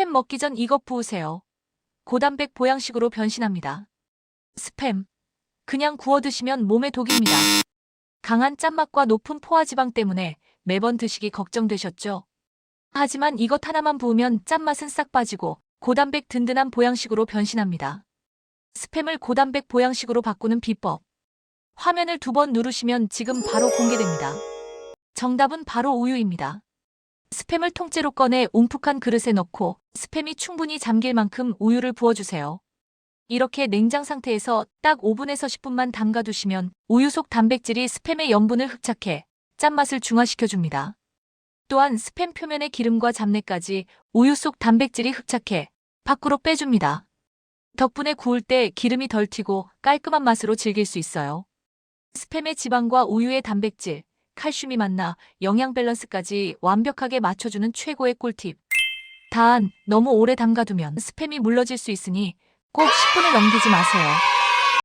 스팸 먹기 전 이것 부으세요. 고단백 보양식으로 변신합니다. 스팸. 그냥 구워 드시면 몸에 독입니다. 강한 짠맛과 높은 포화지방 때문에 매번 드시기 걱정되셨죠? 하지만 이것 하나만 부으면 짠맛은 싹 빠지고 고단백 든든한 보양식으로 변신합니다. 스팸을 고단백 보양식으로 바꾸는 비법. 화면을 두 번 누르시면 지금 바로 공개됩니다. 정답은 바로 우유입니다. 스팸을 통째로 꺼내 움푹한 그릇에 넣고 스팸이 충분히 잠길 만큼 우유를 부어주세요. 이렇게 냉장 상태에서 딱 5분에서 10분만 담가두시면 우유 속 단백질이 스팸의 염분을 흡착해 짠맛을 중화시켜줍니다. 또한 스팸 표면의 기름과 잡내까지 우유 속 단백질이 흡착해 밖으로 빼줍니다. 덕분에 구울 때 기름이 덜 튀고 깔끔한 맛으로 즐길 수 있어요. 스팸의 지방과 우유의 단백질, 칼슘이 만나 영양 밸런스까지 완벽하게 맞춰주는 최고의 꿀팁. 단, 너무 오래 담가두면 스팸이 물러질 수 있으니 꼭 10분을 넘기지 마세요.